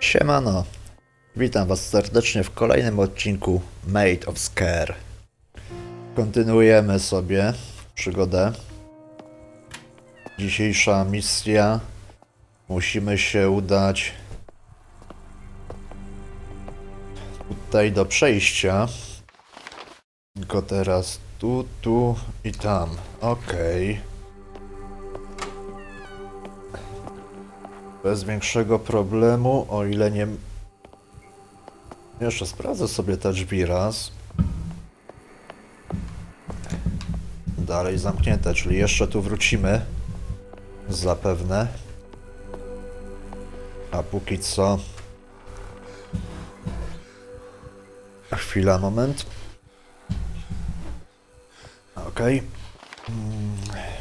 Siemano, witam was serdecznie w kolejnym odcinku Made of Scare. Kontynuujemy sobie przygodę. Dzisiejsza misja. Musimy się udać tutaj do przejścia. Tylko teraz tu, tu i tam. Okej. Bez większego problemu, o ile nie... Jeszcze sprawdzę sobie te drzwi raz. Dalej zamknięte, czyli jeszcze tu wrócimy. Zapewne. A póki co... Chwila, moment. Okej. Po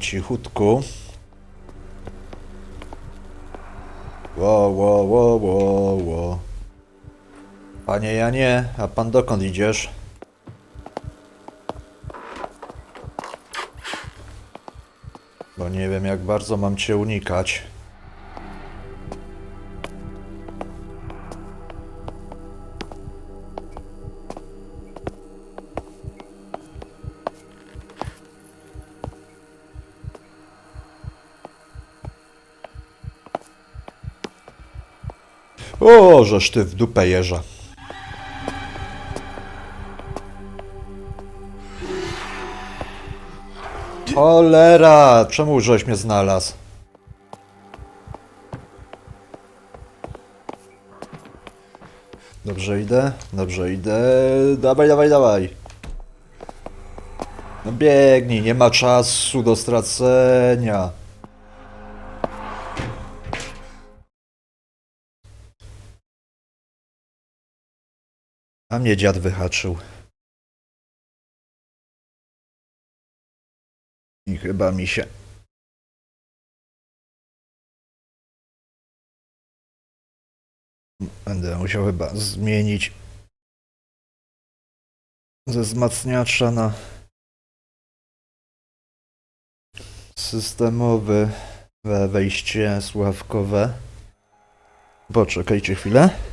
cichutku. Ło, ło, ło, ło, ło. Panie Janie, a pan dokąd idziesz? Bo nie wiem, jak bardzo mam cię unikać. O, żeż ty w dupę jeża. Cholera! Czemu żeś mnie znalazł? Dobrze idę, dobrze idę. Dawaj, dawaj, dawaj. No biegnij, nie ma czasu do stracenia. A mnie dziad wyhaczył. I chyba mi się. Będę musiał chyba zmienić ze wzmacniacza na systemowy we wejście słuchawkowe. Poczekajcie chwilę.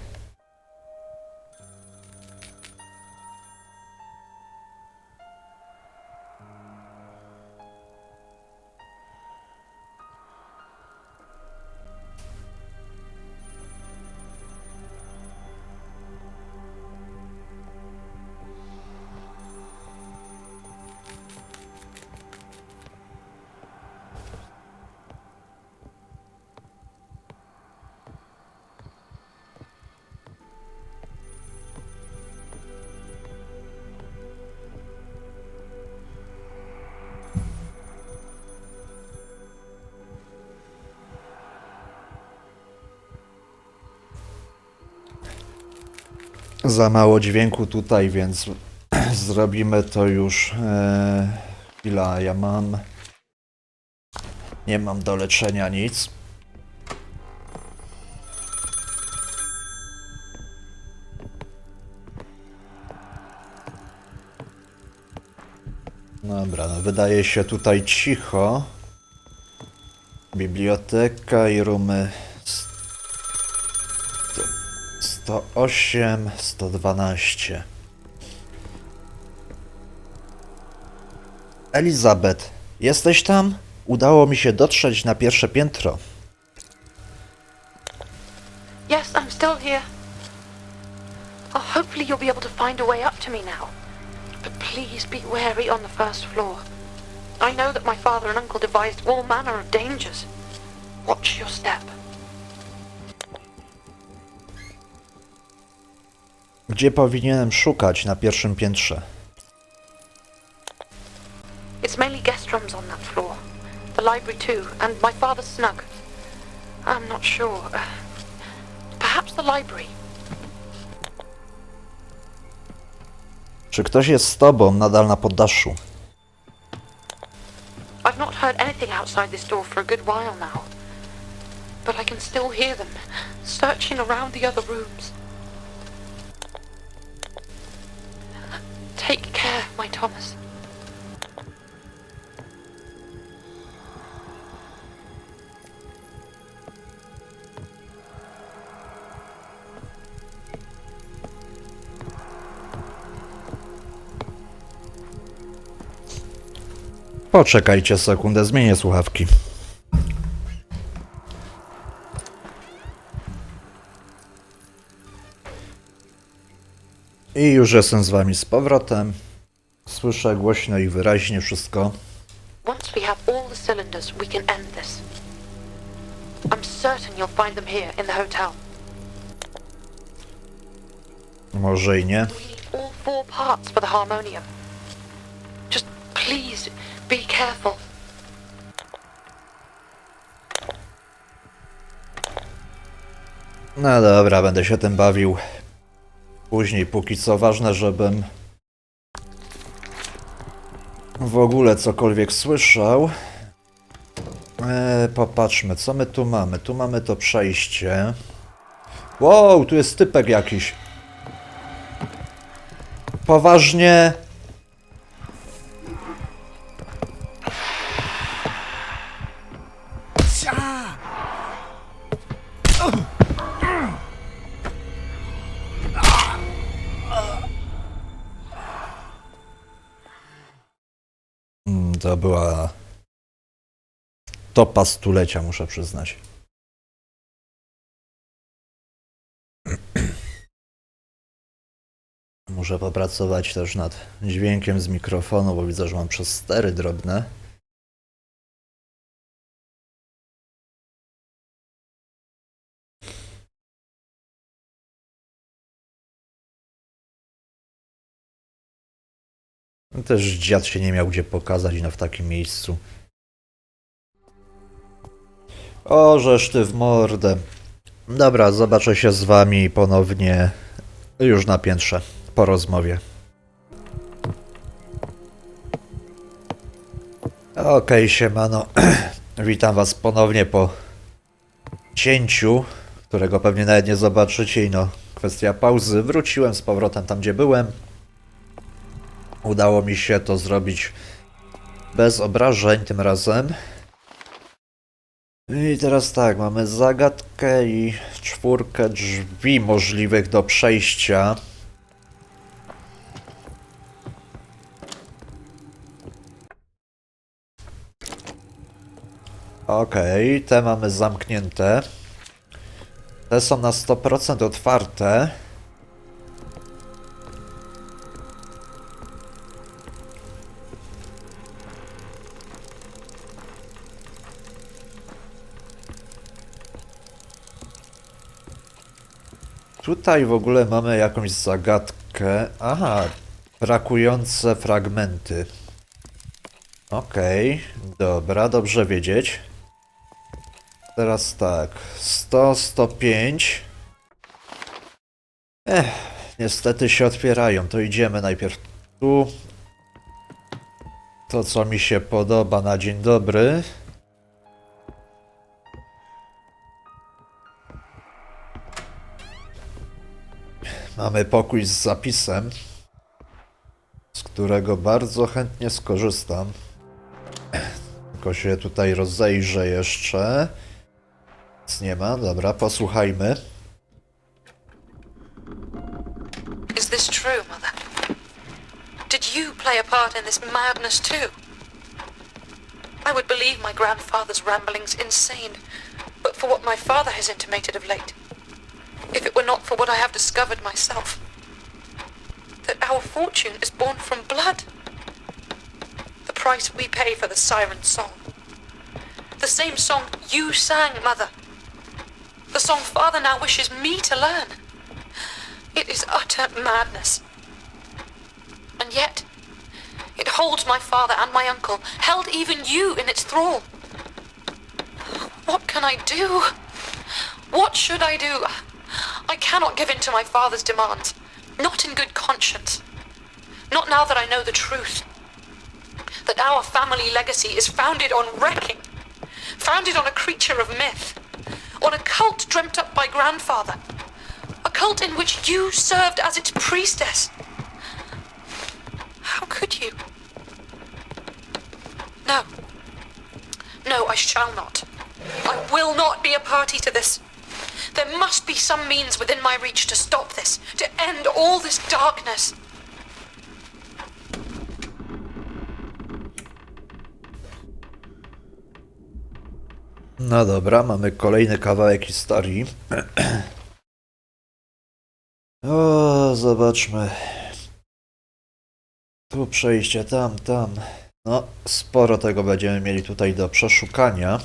Za mało dźwięku tutaj, więc zrobimy to już. E, chwila, ja mam. Nie mam do leczenia nic. Dobra, no wydaje się tutaj cicho. Biblioteka i rumy 108, 112. Elizabeth, jesteś tam? Udało mi się dotrzeć na pierwsze piętro. Yes, I'm still here. Oh, hopefully you'll be able to find a way up to me now. But please be wary on the first floor. I know that my father and uncle devised all manner of dangers. Watch your step. Gdzie powinienem szukać na pierwszym piętrze? It's mainly guest rooms on that floor. The library too, and my father's snug. I'm not sure. Perhaps the library. Czy ktoś jest z tobą nadal na poddaszu? I've not heard anything outside this door for a good while now. But I can still hear them, searching around the other rooms. my Thomas. Poczekajcie sekundę, zmienię słuchawki. I już jestem z wami z powrotem. Słyszę głośno i wyraźnie wszystko. Once we have all the cylinders, we can end this. I'm certain you'll find them here in the hotel. Może i nie. We need all four parts for the harmonium. Just please be careful. No dobra, będę się tym bawił. Później, póki co ważne, żebym w ogóle cokolwiek słyszał. E, popatrzmy, co my tu mamy. Tu mamy to przejście. Wow, tu jest typek jakiś. Poważnie. To była topa stulecia, muszę przyznać. Muszę popracować też nad dźwiękiem z mikrofonu, bo widzę, że mam przez stery drobne. Też dziad się nie miał gdzie pokazać no w takim miejscu. O, żeż ty w mordę. Dobra, zobaczę się z wami ponownie już na piętrze, po rozmowie. Okej, siemano. Witam was ponownie po cięciu, którego pewnie nawet nie zobaczycie i no, kwestia pauzy. Wróciłem z powrotem tam, gdzie byłem. Udało mi się to zrobić bez obrażeń tym razem. I teraz tak, mamy zagadkę i czwórkę drzwi możliwych do przejścia. Okej, te mamy zamknięte. Te są na 100% otwarte. Tutaj w ogóle mamy jakąś zagadkę. Aha, brakujące fragmenty. Okej, dobra, dobrze wiedzieć. Teraz tak, 100, 105. Ech, niestety się otwierają, to idziemy najpierw tu. To co mi się podoba na dzień dobry. Mamy pokój z zapisem, z którego bardzo chętnie skorzystam. Tylko się tutaj rozejrzę jeszcze. Nic nie ma, dobra, posłuchajmy. Is this true, Mother? Did you play a part in this madness too? I would believe my grandfather's ramblings insane, but for what my father has intimated of late. If it were not for what I have discovered myself. That our fortune is born from blood. The price we pay for the siren song. The same song you sang, Mother. The song Father now wishes me to learn. It is utter madness. And yet, it holds my father and my uncle, held even you in its thrall. What can I do? What should I do? I cannot give in to my father's demands. Not in good conscience. Not now that I know the truth. That our family legacy is founded on wrecking. Founded on a creature of myth. On a cult dreamt up by grandfather. A cult in which you served as its priestess. How could you? No. No, I shall not. I will not be a party to this. There must be some means within my reach to stop this, to end all this darkness. No dobra, mamy kolejny kawałek historii. o, zobaczmy. Tu przejście, tam, tam. No, sporo tego będziemy mieli tutaj do przeszukania.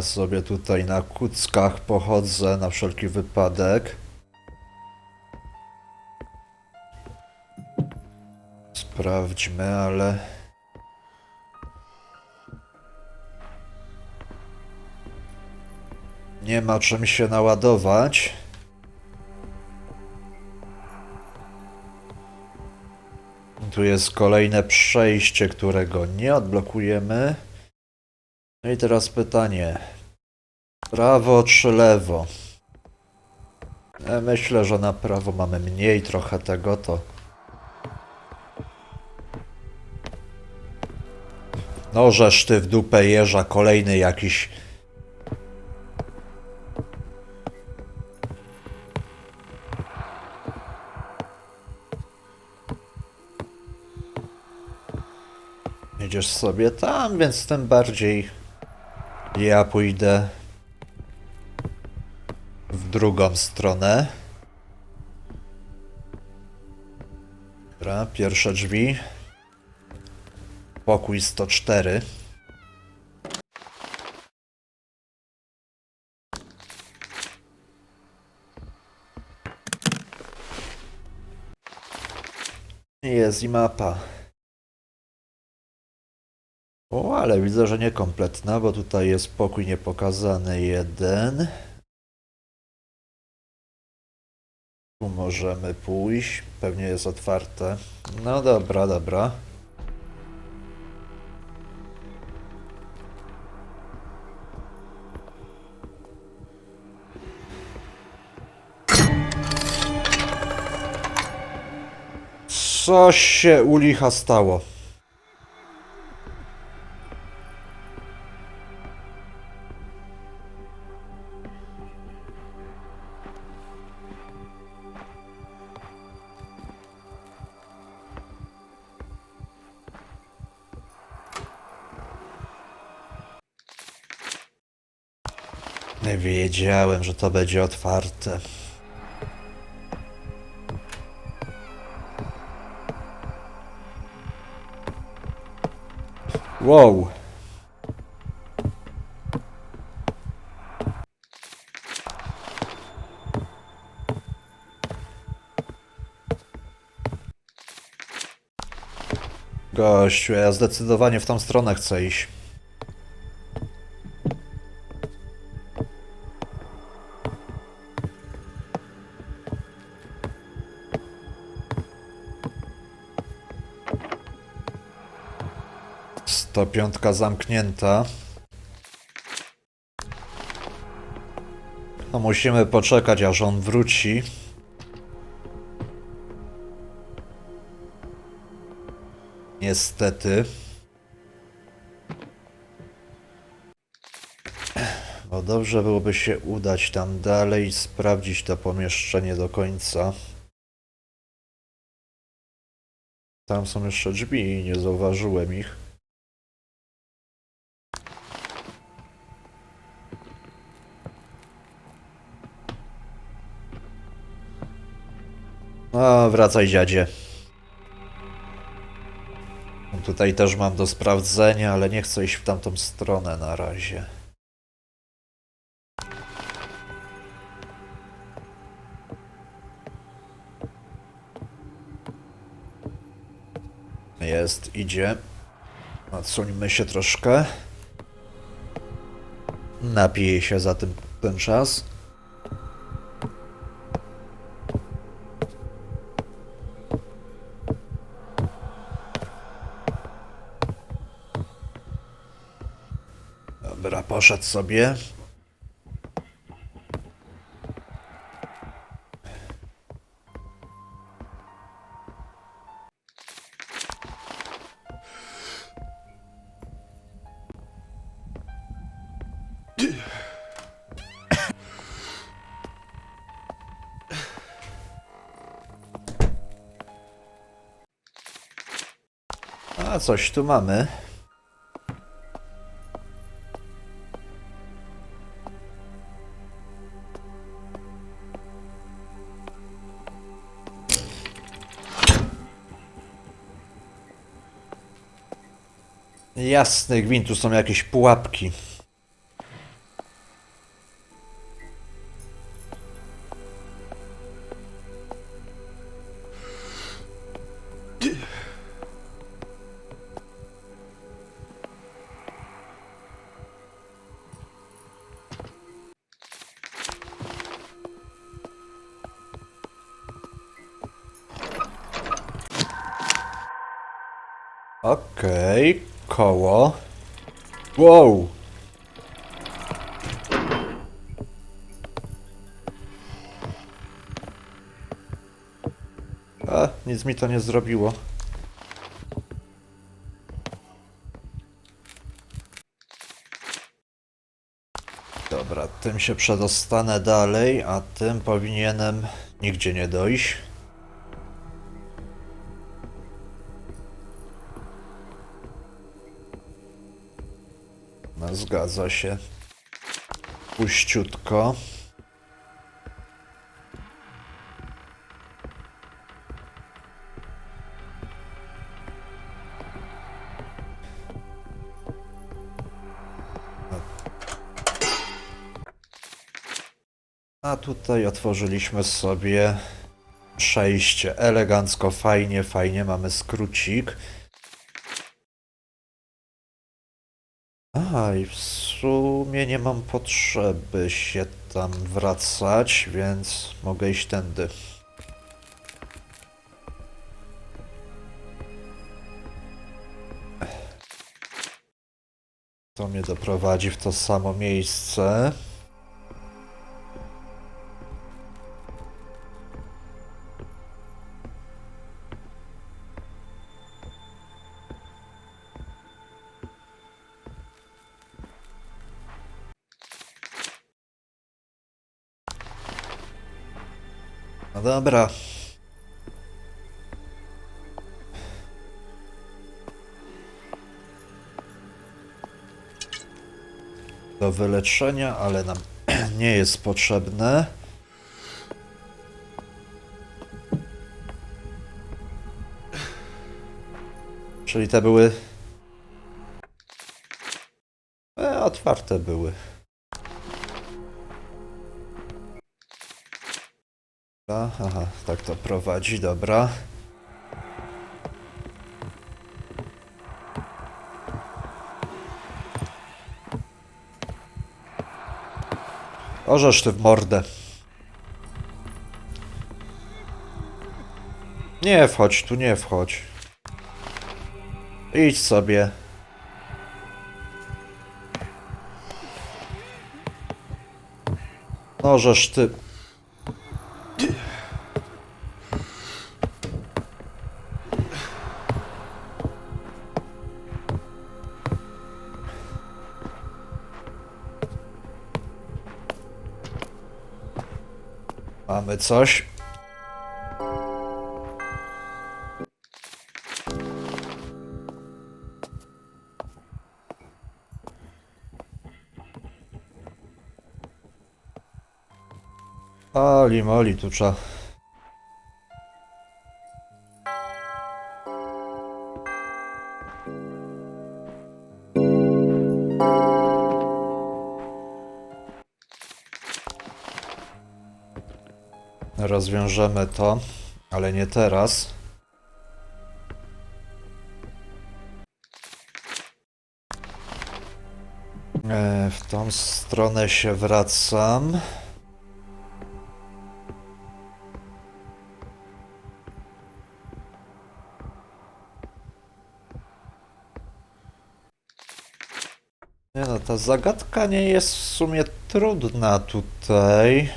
Ja sobie tutaj na kuckach pochodzę na wszelki wypadek. Sprawdźmy, ale... Nie ma czym się naładować. Tu jest kolejne przejście, którego nie odblokujemy. No i teraz pytanie. Prawo czy lewo? Ja myślę, że na prawo mamy mniej trochę tego, to... No, żeż ty w dupę jeża kolejny jakiś... Jedziesz sobie tam, więc tym bardziej ja pójdę w drugą stronę. Dobra, pierwsze drzwi. Pokój 104. Jest i mapa. O, ale widzę, że niekompletna, bo tutaj jest pokój niepokazany jeden. Tu możemy pójść. Pewnie jest otwarte. No dobra, dobra. Co się u licha stało? Wiedziałem, że to będzie otwarte. Wow. Gościu, ja zdecydowanie w tą stronę chcę iść. Sto piątka zamknięta. No musimy poczekać aż on wróci. Niestety. Bo dobrze byłoby się udać tam dalej i sprawdzić to pomieszczenie do końca. Tam są jeszcze drzwi i nie zauważyłem ich. No, wracaj dziadzie. Tutaj też mam do sprawdzenia, ale nie chcę iść w tamtą stronę na razie. Jest, idzie. Odsuńmy się troszkę. Napiję się za tym, ten czas. poszedł sobie. A coś tu mamy. Jasny gwint, tu są jakieś pułapki. Koło. Wow! A, nic mi to nie zrobiło. Dobra, tym się przedostanę dalej, a tym powinienem nigdzie nie dojść. Zgadza się. Puściutko. A tutaj otworzyliśmy sobie przejście. Elegancko, fajnie, fajnie. Mamy skrócik. A, i w sumie nie mam potrzeby się tam wracać, więc mogę iść tędy. To mnie doprowadzi w to samo miejsce. No dobra. Do wyleczenia, ale nam nie jest potrzebne. Czyli te były. E, otwarte były. Aha, tak to prowadzi, dobra. Orzesz ty w mordę. Nie wchodź, tu nie wchodź. Idź sobie. Orzesz ty. Mamy coś. Ali moli, tu trzeba. Rozwiążemy to, ale nie teraz. E, w tą stronę się wracam. Nie no, ta zagadka nie jest w sumie trudna tutaj.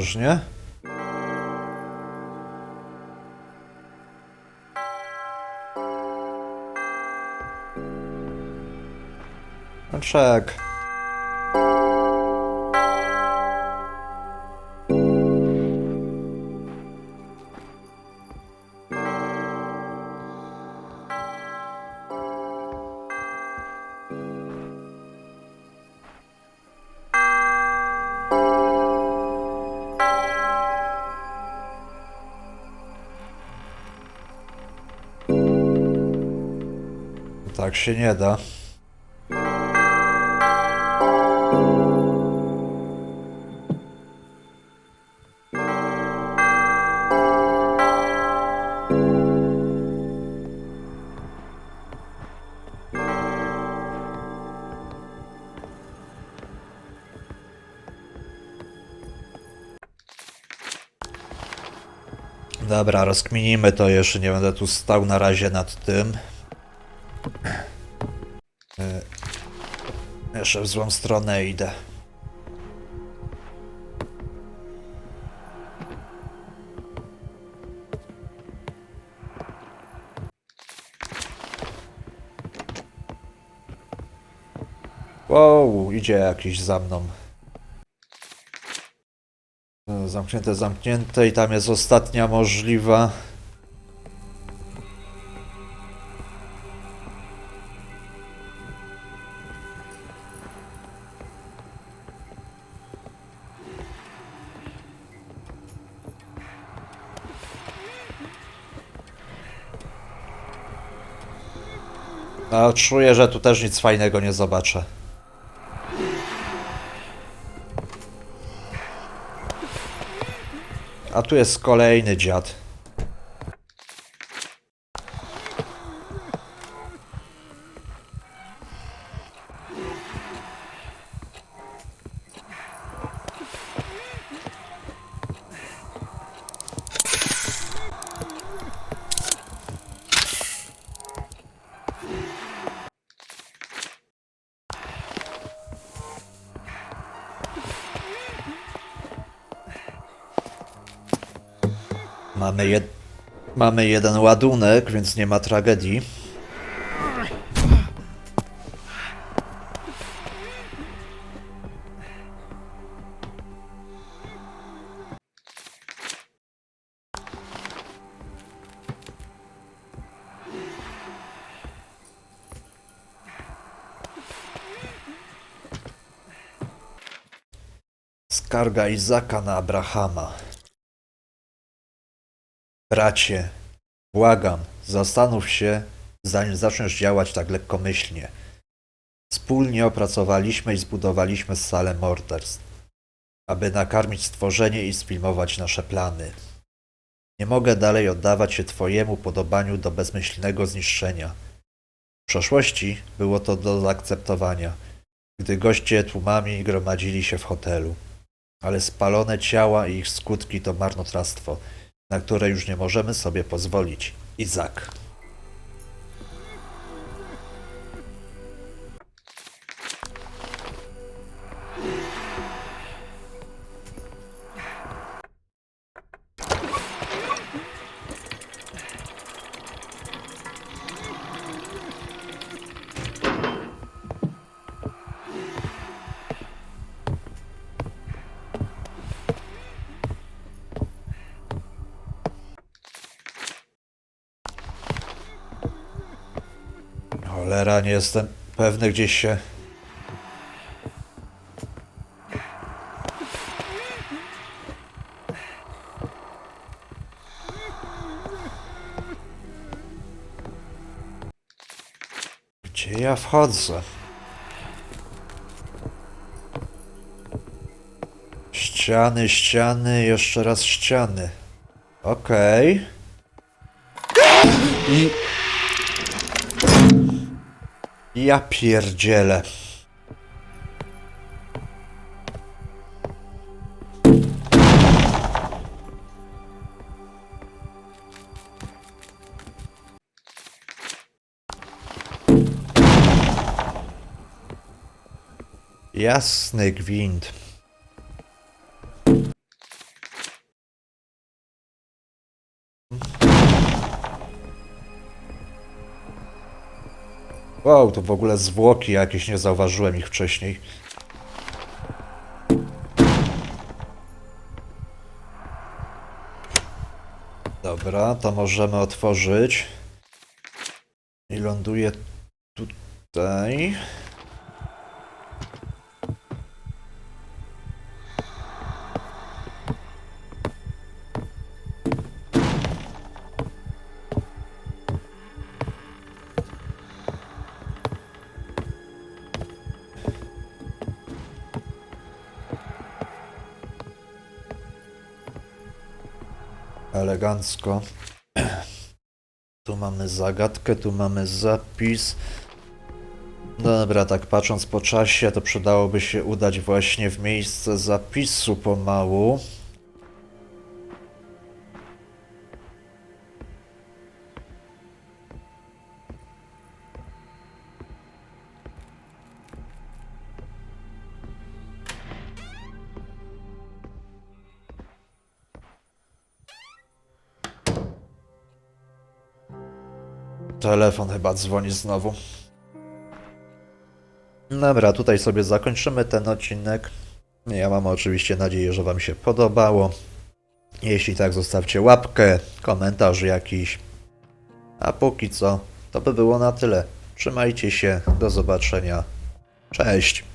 Ostrożnie. No czek. Się nie da. Dobra, rozkminimy to jeszcze, nie będę tu stał na razie nad tym. Jeszcze w złą stronę idę. Wow, idzie jakiś za mną. Zamknięte, zamknięte i tam jest ostatnia możliwa. No, czuję, że tu też nic fajnego nie zobaczę. A tu jest kolejny dziad. Mamy, jed... Mamy jeden ładunek, więc nie ma tragedii. Skarga Izaka na Abrahama. Bracie, błagam, zastanów się, zanim zaczniesz działać tak lekkomyślnie. Wspólnie opracowaliśmy i zbudowaliśmy salę morderstw, aby nakarmić stworzenie i sfilmować nasze plany. Nie mogę dalej oddawać się Twojemu podobaniu do bezmyślnego zniszczenia. W przeszłości było to do zaakceptowania, gdy goście tłumami gromadzili się w hotelu. Ale spalone ciała i ich skutki to marnotrawstwo – na które już nie możemy sobie pozwolić. Izak. Cholera, nie jestem pewny gdzieś się. Gdzie ja wchodzę? Ściany, ściany, jeszcze raz ściany. Okej. I ja pierdzielę. Jasny gwint. Mm. Wow, to w ogóle zwłoki jakieś, nie zauważyłem ich wcześniej. Dobra, to możemy otworzyć. I ląduje tutaj. Elegancko. Tu mamy zagadkę, tu mamy zapis. Dobra, tak patrząc po czasie, to przydałoby się udać właśnie w miejsce zapisu pomału. Telefon chyba dzwoni znowu. Dobra, tutaj sobie zakończymy ten odcinek. Ja mam oczywiście nadzieję, że Wam się podobało. Jeśli tak, zostawcie łapkę, komentarz jakiś. A póki co, to by było na tyle. Trzymajcie się, do zobaczenia. Cześć!